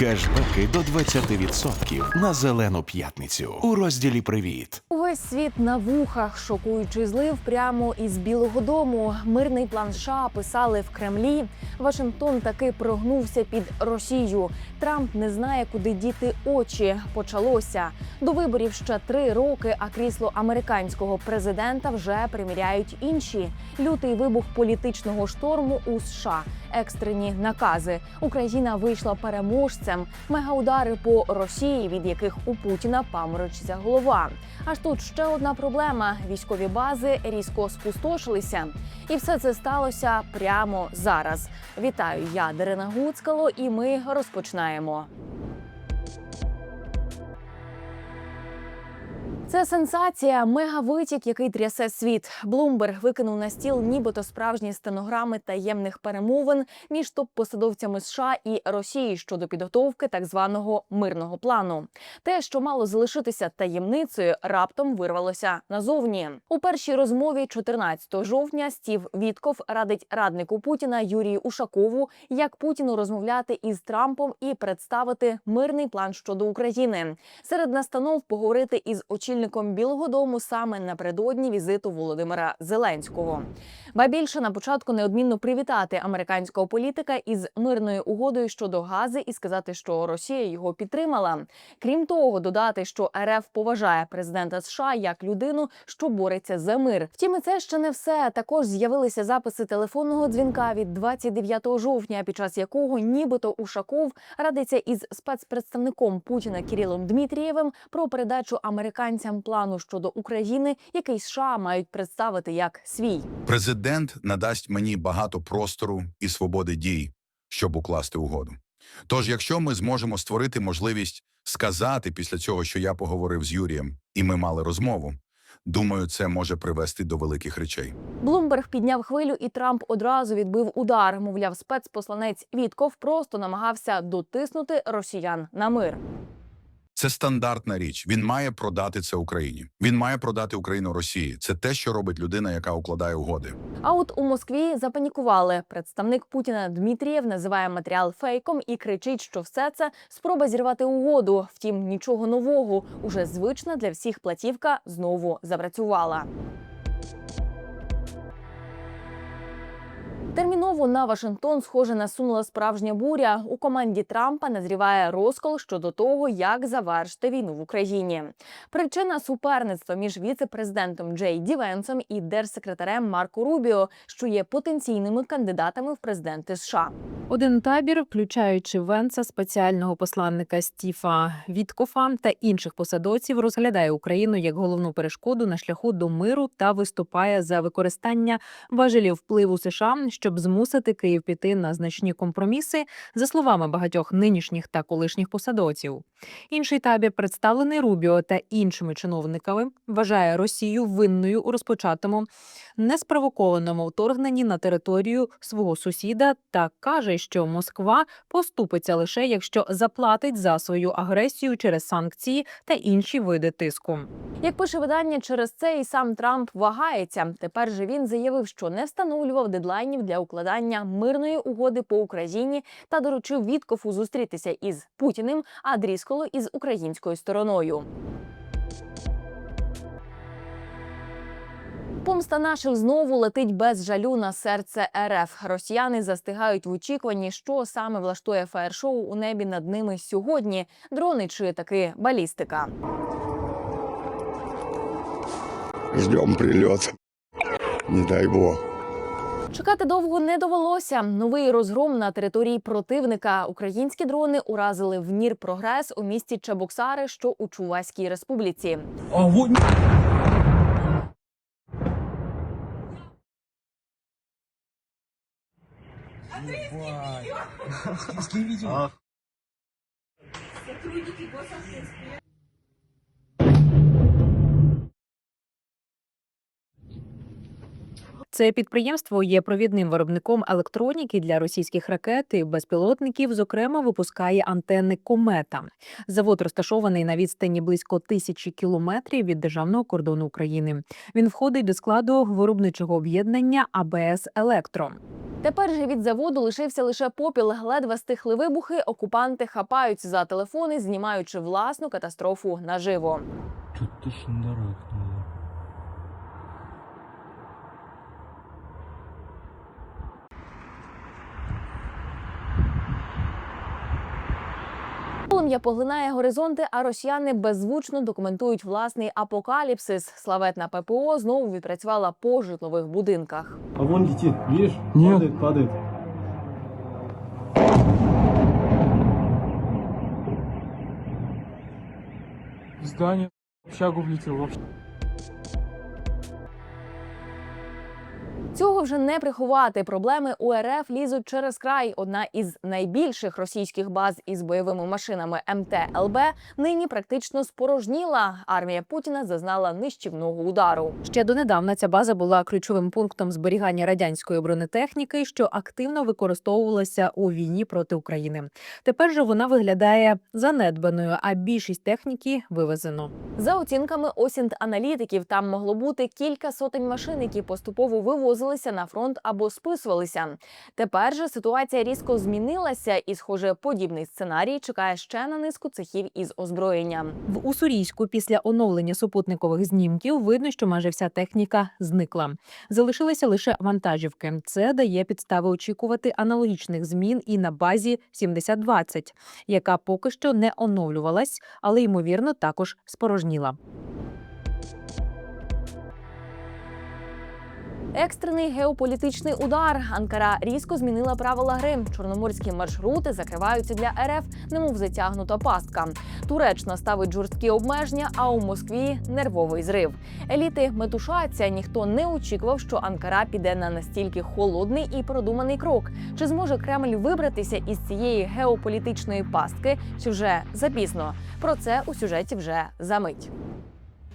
Кешбеки до 20% на зелену п'ятницю у розділі Привіт. Увесь світ на вухах, шокуючий злив прямо із Білого Дому. Мирний план США писали в Кремлі. Вашингтон таки прогнувся під Росію. Трамп не знає, куди діти очі. Почалося до виборів ще три роки. А крісло американського президента вже приміряють інші. Лютий вибух політичного шторму у США. Екстрені накази. Україна вийшла переможцем. Мегаудари по Росії, від яких у Путіна паморочиться голова. Аж тут ще одна проблема: військові бази різко спустошилися, і все це сталося прямо зараз. Вітаю, я Дарина Гуцкало, і ми розпочинаємо. Це сенсація, мегавитік, який трясе світ. Блумберг викинув на стіл, нібито справжні стенограми таємних перемовин між топ-посадовцями США і Росії щодо підготовки так званого мирного плану. Те, що мало залишитися таємницею, раптом вирвалося назовні. У першій розмові 14 жовтня Стів Вітков радить раднику Путіна Юрію Ушакову, як Путіну розмовляти із Трампом і представити мирний план щодо України. Серед настанов поговорити із очільником Білого Дому саме напередодні візиту Володимира Зеленського. Ба більше на початку неодмінно привітати американського політика із мирною угодою щодо гази і сказати, що Росія його підтримала. Крім того, додати, що РФ поважає президента США як людину, що бореться за мир. Втім, це ще не все. Також з'явилися записи телефонного дзвінка від 29 жовтня, під час якого нібито Ушаков радиться із спецпредставником Путіна Кирилом Дмитрієвим про передачу американцям плану щодо України, який США мають представити як свій. Президент надасть мені багато простору і свободи дій, щоб укласти угоду. Тож, якщо ми зможемо створити можливість сказати після цього, що я поговорив з Юрієм, і ми мали розмову, думаю, це може привести до великих речей. Блумберг підняв хвилю, і Трамп одразу відбив удар. Мовляв, спецпосланець Вітков просто намагався дотиснути росіян на мир. Це стандартна річ. Він має продати це Україні. Він має продати Україну Росії. Це те, що робить людина, яка укладає угоди. А от у Москві запанікували. Представник Путіна Дмитрієв називає матеріал фейком і кричить, що все це спроба зірвати угоду. Втім, нічого нового. Уже звична для всіх платівка знову запрацювала. Терміново на Вашингтон, схоже, насунула справжня буря. У команді Трампа назріває розкол щодо того, як завершити війну в Україні. Причина суперництва між віце-президентом Джей Ді Венсом і держсекретарем Марко Рубіо, що є потенційними кандидатами в президенти США. Один табір, включаючи Венца, спеціального посланника Стіфа Віткофа та інших посадовців, розглядає Україну як головну перешкоду на шляху до миру та виступає за використання важелів впливу США, щоб змусити Київ піти на значні компроміси, за словами багатьох нинішніх та колишніх посадовців. Інший табір, представлений Рубіо та іншими чиновниками, вважає Росію винною у розпочатому неспровокованому вторгненні на територію свого сусіда та каже, що Москва поступиться лише якщо заплатить за свою агресію через санкції та інші види тиску. Як пише видання, через це і сам Трамп вагається. Тепер же він заявив, що не встановлював дедлайнів для укладання мирної угоди по Україні та доручив Віткофу зустрітися із Путіним, а Дрісколу із українською стороною. Помста наших знову летить без жалю на серце РФ. Росіяни застигають в очікуванні, що саме влаштує фаєр-шоу у небі над ними сьогодні. Дрони чи таки балістика. Ждем прилет. Не дай бог. Чекати довго не довелося. Новий розгром на території противника. Українські дрони уразили в Нір Прогрес у місті Чебоксари, що у Чуваській республіці. Огонь! Киевские видео. Це підприємство є провідним виробником електроніки для російських ракет і безпілотників. Зокрема, випускає антенни комета. Завод розташований на відстані близько тисячі кілометрів від державного кордону України. Він входить до складу виробничого об'єднання АБС Електро. Тепер же від заводу лишився лише попіл. Ледве стихли вибухи. Окупанти хапаються за телефони, знімаючи власну катастрофу наживо. Что-то шандарахнуло. Полум'я поглинає горизонти, а росіяни беззвучно документують власний апокаліпсис. Славетна ППО знову відпрацювала по житлових будинках. А вон летит, бачиш? Нет. падає, падает. Здание в общагу влетел вообще. Цього вже не приховати. Проблеми у РФ лізуть через край. Одна із найбільших російських баз із бойовими машинами МТ-ЛБ нині практично спорожніла. Армія Путіна зазнала нищівного удару. Ще донедавна ця база була ключовим пунктом зберігання радянської бронетехніки, що активно використовувалася у війні проти України. Тепер же вона виглядає занедбаною, а більшість техніки вивезено. За оцінками осінт аналітиків, там могло бути кілька сотень машин, які поступово вивозилися на фронт або списувалися. Тепер же ситуація різко змінилася, і, схоже, подібний сценарій чекає ще на низку цехів із озброєнням. В Уссурійську після оновлення супутникових знімків видно, що майже вся техніка зникла. Залишилися лише вантажівки. Це дає підстави очікувати аналогічних змін і на базі 7020, яка поки що не оновлювалась, але ймовірно також спорожніла. Екстрений геополітичний удар. Анкара різко змінила правила гри. Чорноморські маршрути закриваються для РФ, немов затягнута пастка. Туреччина ставить жорсткі обмеження, а у Москві нервовий зрив. Еліти метушаться. Ніхто не очікував, що Анкара піде на настільки холодний і продуманий крок. Чи зможе Кремль вибратися із цієї геополітичної пастки? Чи вже запізно? Про це у сюжеті вже за мить.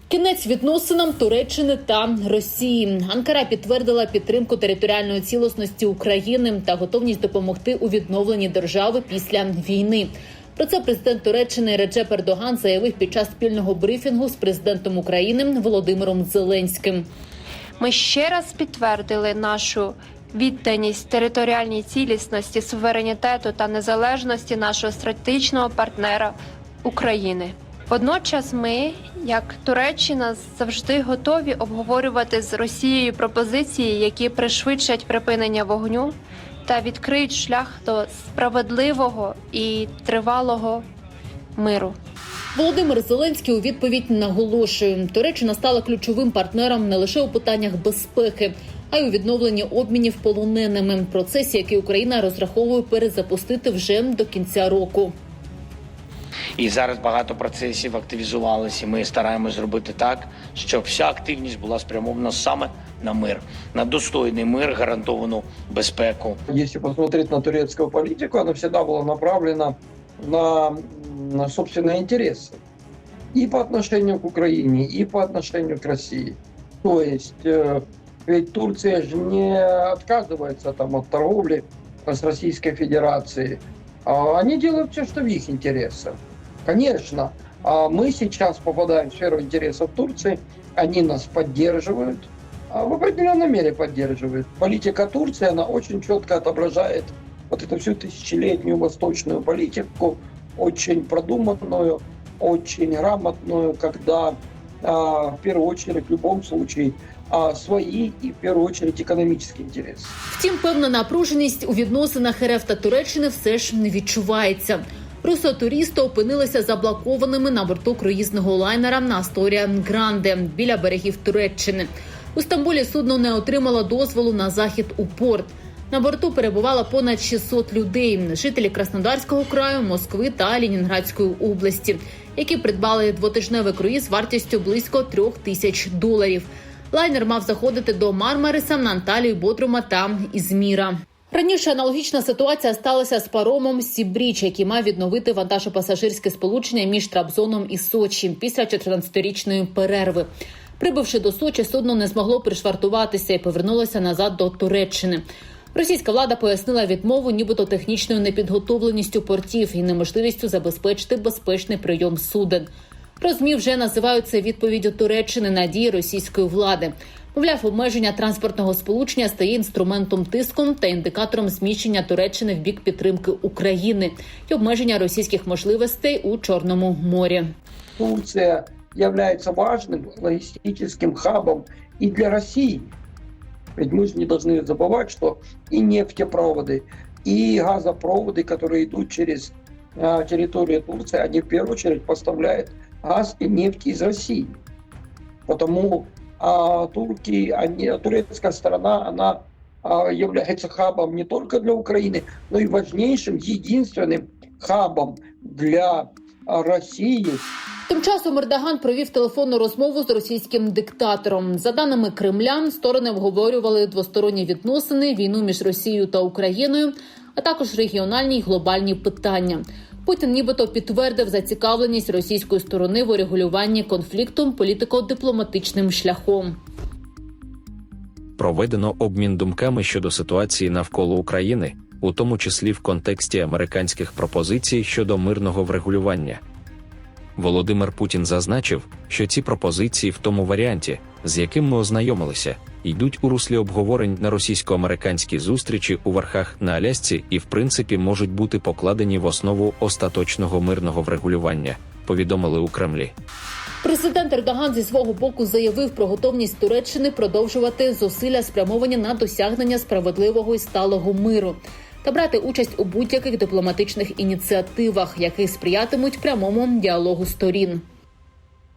Кінець відносинам Туреччини та Росії. Анкара підтвердила підтримку територіальної цілісності України та готовність допомогти у відновленні держави після війни. Про це президент Туреччини Реджеп Ердоган заявив під час спільного брифінгу з президентом України Володимиром Зеленським. Ми ще раз підтвердили нашу відданість територіальній цілісності, суверенітету та незалежності нашого стратегічного партнера України. Водночас, ми, як Туреччина, завжди готові обговорювати з Росією пропозиції, які пришвидшать припинення вогню та відкриють шлях до справедливого і тривалого миру. Володимир Зеленський у відповідь наголошує, Туреччина стала ключовим партнером не лише у питаннях безпеки, а й у відновленні обмінів полоненими. Процесі, який Україна розраховує перезапустити вже до кінця року. І зараз багато процесів активізувалися. і Ми стараємось зробити так, щоб вся активність була спрямована саме на мир, на достойний мир, гарантовану безпеку. Если посмотреть на турецкую политику, она всегда была направлена на, на собственные интересы. И по отношению к Украине, и по отношению к России. То есть, э, ведь Турция же не отказывается там, от торговли с Российской Федерацией. А Они делают все, что в их интересах. Конечно, а мы сейчас попадаем в сферу интересов Турции, они нас поддерживают, а в определенной мере поддерживают. Политика Турции, она очень четко отображает вот эту всю тысячелетнюю восточную политику, очень продуманную, очень грамотную, когда в первую очередь, в любом случае, а, свои и в первую очередь экономические интересы. Втім, певна напруженість у відносинах РФ та Туреччини все ж не відчувається. Русо-туристи опинилися заблокованими на борту круїзного лайнера на Асторія Гранде біля берегів Туреччини. У Стамбулі судно не отримало дозволу на захід у порт. На борту перебувало понад 600 людей, жителі Краснодарського краю, Москви та Лінінградської області, які придбали двотижневий круїз вартістю близько трьох тисяч доларів. Лайнер мав заходити до Мармариса, Анталію, Бодрума та Ізміра. Раніше аналогічна ситуація сталася з паромом Сібріч, який мав відновити вантажопасажирське сполучення між Трабзоном і Сочі після 14-річної перерви. Прибувши до Сочі, судно не змогло пришвартуватися і повернулося назад до Туреччини. Російська влада пояснила відмову, нібито технічною непідготовленістю портів і неможливістю забезпечити безпечний прийом суден. Розмі вже називають це відповіддю Туреччини на дії російської влади. Мовляв, обмеження транспортного сполучення стає інструментом тиском та індикатором зміщення Туреччини в бік підтримки України і обмеження російських можливостей у Чорному морі. Турция является важным логистическим хабом и для России. Ведь мы же не должны забывать, что и нефтепроводы, и газопроводы, которые идут через а, территорию Турции, они в первую очередь поставляют газ и нефть из России. Потому а, турки, они, турецкая сторона, она а, является хабом не только для Украины, но и важнейшим, единственным хабом для России Тим часом Ердоган провів телефонну розмову з російським диктатором. За даними Кремля, сторони обговорювали двосторонні відносини, війну між Росією та Україною, а також регіональні й глобальні питання. Путін нібито підтвердив зацікавленість російської сторони в урегулюванні конфлікту політико-дипломатичним шляхом. Проведено обмін думками щодо ситуації навколо України, у тому числі в контексті американських пропозицій щодо мирного врегулювання. Володимир Путін зазначив, що ці пропозиції в тому варіанті, з яким ми ознайомилися, йдуть у руслі обговорень на російсько-американській зустрічі у верхах на Алясці і, в принципі, можуть бути покладені в основу остаточного мирного врегулювання, повідомили у Кремлі. Президент Ердоган зі свого боку заявив про готовність Туреччини продовжувати зусилля спрямовані на досягнення справедливого і сталого миру та брати участь у будь-яких дипломатичних ініціативах, які сприятимуть прямому діалогу сторін.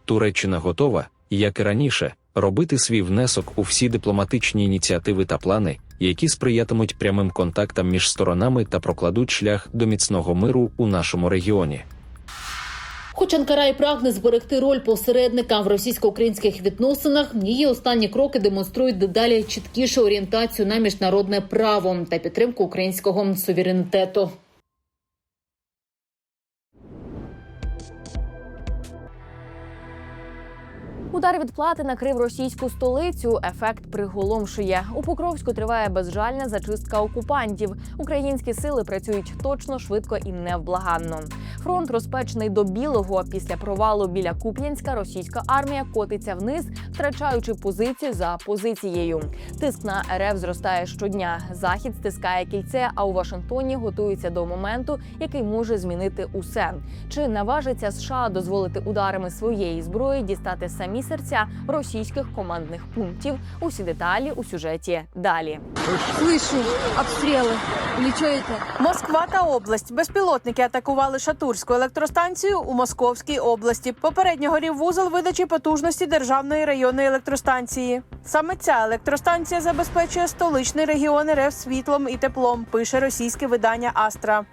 Туреччина готова, як і раніше, робити свій внесок у всі дипломатичні ініціативи та плани, які сприятимуть прямим контактам між сторонами та прокладуть шлях до міцного миру у нашому регіоні. Хоч Анкара і прагне зберегти роль посередника в російсько-українських відносинах, її останні кроки демонструють дедалі чіткішу орієнтацію на міжнародне право та підтримку українського суверенітету. Удар відплати накрив російську столицю. Ефект приголомшує. У Покровську триває безжальна зачистка окупантів. Українські сили працюють точно, швидко і невблаганно. Фронт розпечений до білого. Після провалу біля Куп'янська російська армія котиться вниз, втрачаючи позицію за позицією. Тиск на РФ зростає щодня. Захід стискає кільце, а у Вашингтоні готується до моменту, який може змінити усе. Чи наважиться США дозволити ударами своєї зброї дістати самі серця російських командних пунктів? Усі деталі у сюжеті далі. Слышу обстріли. Це? Москва та область. Безпілотники атакували Шатурську електростанцію у Московській області. Попередньо горів вузол видачі потужності державної районної електростанції. Саме ця електростанція забезпечує столичний регіон РФ світлом і теплом. Пише російське видання Астра.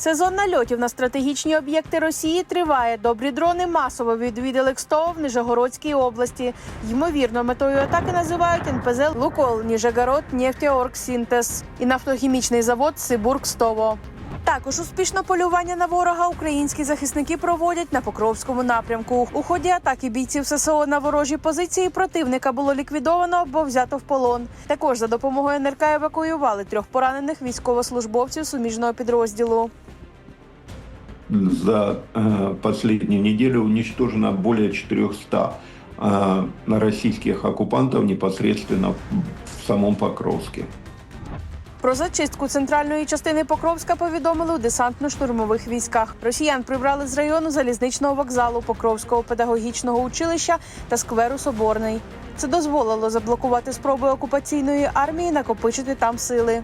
Сезон нальотів на стратегічні об'єкти Росії триває. Добрі дрони масово відвідали Кстово в Нижегородській області. Ймовірно, метою атаки називають НПЗ Лукол, Ніжегород, Нефтеоргсінтез і нафтохімічний завод Сибур Кстово. Також успішно полювання на ворога українські захисники проводять на Покровському напрямку. У ході атаки бійців ССО на ворожі позиції противника було ліквідовано або взято в полон. Також за допомогою НРК евакуювали трьох поранених військовослужбовців суміжного підрозділу. За э, последнюю неделю уничтожено более 400 э, российских оккупантов непосредственно в самом Покровске. Про зачистку центральної частини Покровська повідомили у десантно-штурмових військах. Росіян прибрали з району залізничного вокзалу Покровського педагогічного училища та скверу Соборний. Це дозволило заблокувати спроби окупаційної армії накопичити там сили.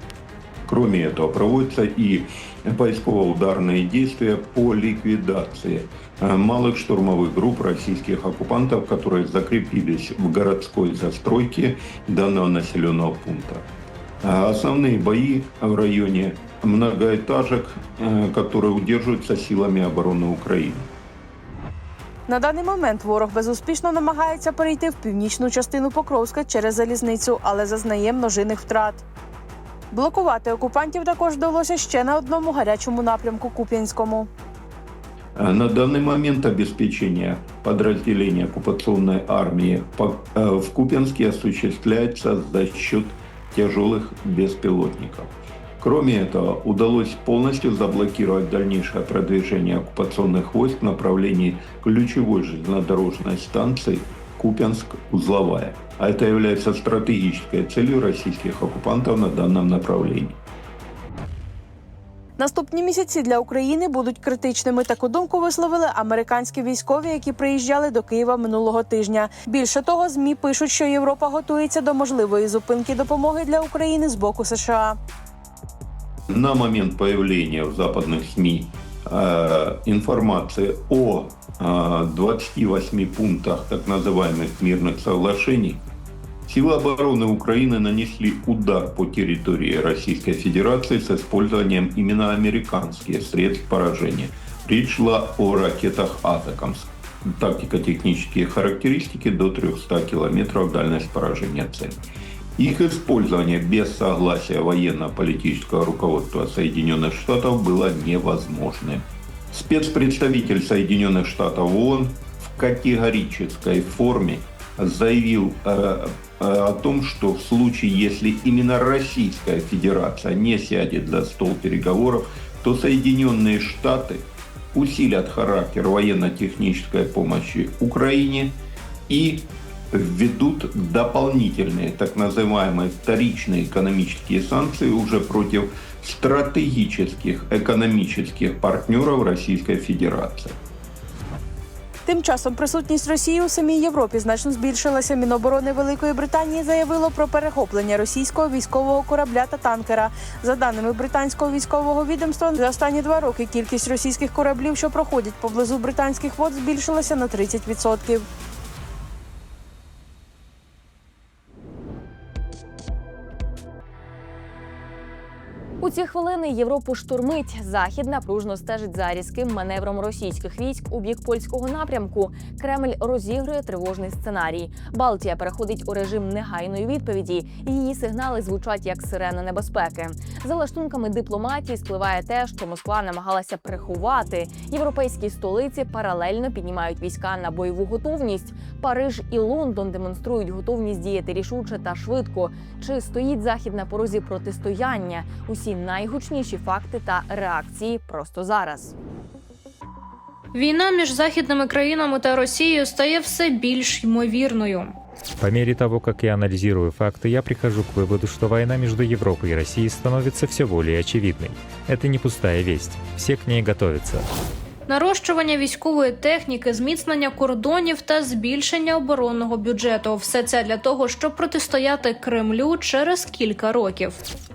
Кроме этого, проводятся и поисково-ударные действия по ликвидации э, малых штурмовых групп российских оккупантов, которые закрепились в городской застройке данного населенного пункта. А Основные бои в районе многоэтажек, э, которые удерживаются силами обороны Украины. На даний момент ворог безуспішно намагається перейти в північну частину Покровська через залізницю, але зазнає множинних втрат. Блокувати окупантів також вдалося ще на одному гарячому напрямку Куп'янському. А На данный момент обеспечение подразделения оккупационной армии по- э, в Купянске осуществляется за счет тяжелых беспилотников. Кроме этого, удалось полностью заблокировать дальнейшее продвижение оккупационных войск в направлении ключевой железнодорожной станции Купянск, узловая. А это является стратегической целью российских оккупантов на данном направлении. Наступні місяці для України будуть критичними. Таку думку висловили американські військові, які приїжджали до Києва минулого тижня. Більше того, змі пишуть, що Європа готується до можливої зупинки допомоги для України з боку США. На момент появления в западных СМИ э, информации о э, 28 пунктах так называемых мирных соглашений, силы обороны Украины нанесли удар по территории Российской Федерации с использованием именно американских средств поражения. Речь шла о ракетах «Атакамс». Тактико-технические характеристики до 300 километров дальность поражения цели. Их использование без согласия военно-политического руководства Соединенных Штатов было невозможным. Спецпредставитель Соединенных Штатов ООН в категорической форме заявил э, о том, что в случае, если именно Российская Федерация не сядет за стол переговоров, то Соединенные Штаты усилят характер военно-технической помощи Украине и введут дополнительные так называемые вторичные экономические санкции уже против стратегических экономических партнеров Российской Федерации. Тим часом присутність Росії у самій Європі значно збільшилася. Міноборони Великої Британії заявило про перехоплення російського військового корабля та танкера. За даними британського військового відомства, за останні два роки кількість російських кораблів, що проходять поблизу британських вод, збільшилася на 30%. У ці хвилини Європу штурмить. Захід напружно стежить за різким маневром російських військ у бік польського напрямку. Кремль розігрує тривожний сценарій. Балтія переходить у режим негайної відповіді. Її сигнали звучать як сирена небезпеки. За лаштунками дипломатії спливає те, що Москва намагалася приховати. Європейські столиці паралельно піднімають війська на бойову готовність. Париж і Лондон демонструють готовність діяти рішуче та швидко. Чи стоїть захід на порозі протистояння? Усі найгучніші факти та реакції просто зараз. Війна між західними країнами та Росією стає все більш ймовірною. По мере того, как я анализирую факты, я прихожу к выводу, что война между Европой и Россией становится все более очевидной. Это не пустая весть. Все к ней готовятся. Нарощування військової техніки, зміцнення кордонів та збільшення оборонного бюджету все це для того, щоб протистояти Кремлю через кілька років.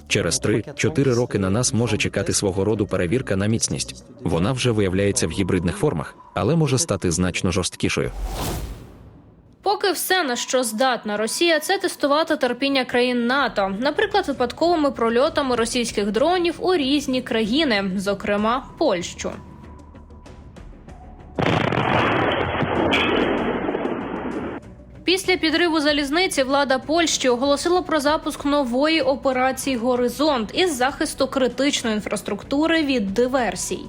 Через 3-4 роки на нас може чекати свого роду перевірка на міцність. Вона вже виявляється в гібридних формах, але може стати значно жорсткішою. Поки все на що здатна Росія, це тестувати терпіння країн НАТО, наприклад, випадковими прольотами російських дронів у різні країни, зокрема Польщу. Після підриву залізниці влада Польщі оголосила про запуск нової операції Горизонт із захисту критичної інфраструктури від диверсій.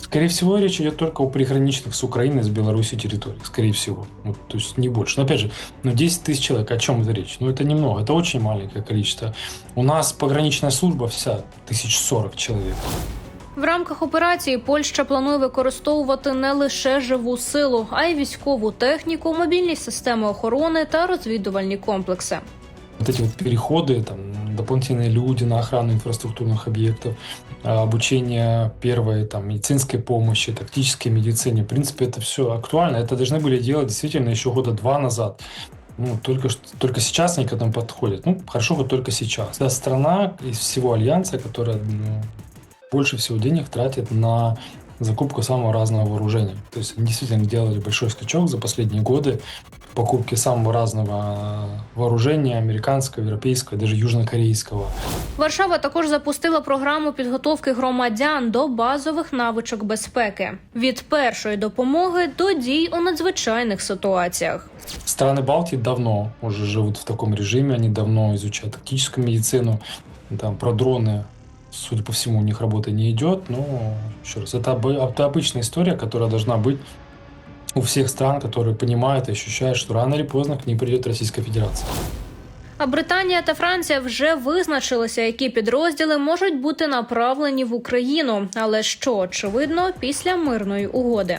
Скорее всего, речь идет только о приграничных с Украиной, с Беларусью территориях. Скорее всего. Ну, то есть не больше. Но опять же, ну 10 тысяч человек, о чем это речь? Ну это немного, это очень маленькое количество. У нас пограничная служба вся, тысяч сорок человек. В рамках операції Польща планує використовувати не лише живу силу, а й військову техніку, мобільні системи охорони та розвідувальні комплекси. Вот эти вот переходы, там, дополнительные люди на охрану инфраструктурных объектов, а, обучение первой там, медицинской помощи, тактической медицине. В принципе, это все актуально. Это должны были делать действительно еще года два назад. Ну, только, что- только сейчас они к этому подходят. Ну, хорошо, хоть только сейчас. Это страна из всего альянса, которая ну, больше всего денег тратит на закупку самого разного вооружения. То есть они действительно делали большой скачок за последние годы в покупке самого разного вооружения, американского, европейского, даже южнокорейского. Варшава також запустила програму підготовки громадян до базових навичок безпеки від першої допомоги до дій у надзвичайних ситуаціях. Страны Балтии давно уже живут в таком режиме, они давно изучают тактическую медицину, там про дроны, судя по всему, у них работа не идет, но еще раз, это, обы- это обычная история, которая должна быть у всех стран, которые понимают и ощущают, что рано или поздно к ним придет Российская Федерация. А Британія та Франція вже визначилися, які підрозділи можуть бути направлені в Україну, але що очевидно після мирної угоди.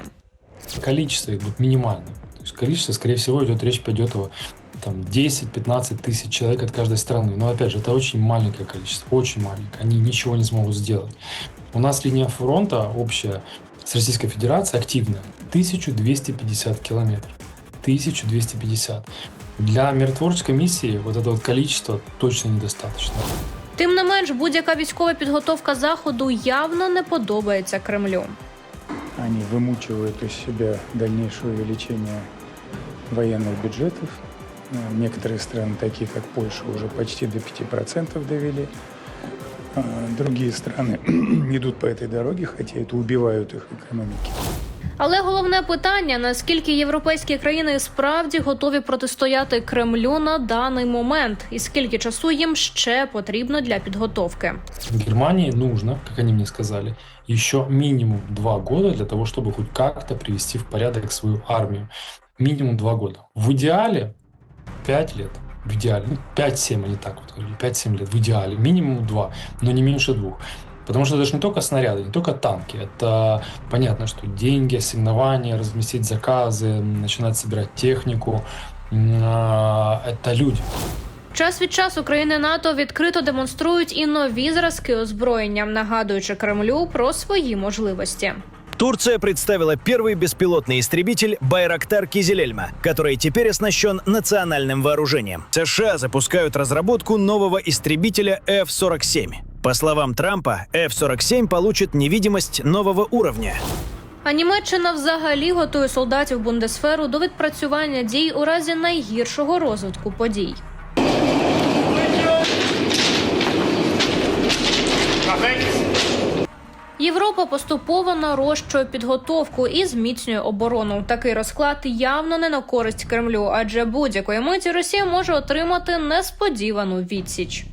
Количество их будет минимальным. То есть есть количество, скорее всего, идет речь пойдет о там 10-15 тысяч человек от каждой страны. Но опять же, это очень маленькое количество, очень маленькое. Они ничего не смогут сделать. У нас линия фронта общая с Российской Федерацией активная 1250 километров. 1250. Для миротворческой миссии вот это вот количество точно недостаточно. Тим не менш, будь-яка військова підготовка заходу явно не подобається Кремлю. Они вымучивают из себя дальнейшее увеличение военных бюджетов. Э, Некоторые страны, такие как Польша, уже почти до 5% довели. А Другие страны идут по этой дороге, хотя это убивают их экономики. Але головне питання: наскільки європейські країни справді готові протистояти Кремлю на даний момент, і скільки часу їм ще потрібно для підготовки? Германии нужно, как они мне сказали, еще минимум два года для того, чтобы хоть как-то привести в порядок свою армию. Минимум два года. В идеале 5 лет. В идеале. Ну, 5-7, они так вот говорили. 5-7 лет. В идеале. Минимум 2, но не меньше двух. Потому что это же не только снаряды, не только танки. Это понятно, что деньги, ассигнования, разместить заказы, начинать собирать технику. М, а, Это люди. Час від часу країни НАТО відкрито демонструють і нові зразки озброєння, нагадуючи Кремлю про свої можливості. Турция представила первый беспилотный истребитель «Байрактар Кизелельма», который теперь оснащен национальным вооружением. США запускают разработку нового истребителя F-47. По словам Трампа, F-47 получит невидимость нового уровня. А Німеччина взагалі готує солдатів Бундесферу до відпрацювання дій у разі найгіршого розвитку подій. Європа поступово нарощує підготовку і зміцнює оборону. Такий розклад явно не на користь Кремлю, адже будь-якої миті Росія може отримати несподівану відсіч.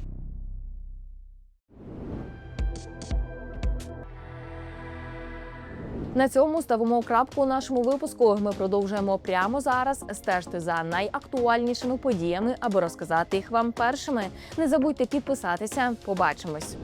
На цьому ставимо крапку у нашому випуску. Ми продовжуємо прямо зараз стежити за найактуальнішими подіями, аби розказати їх вам першими. Не забудьте підписатися. Побачимось.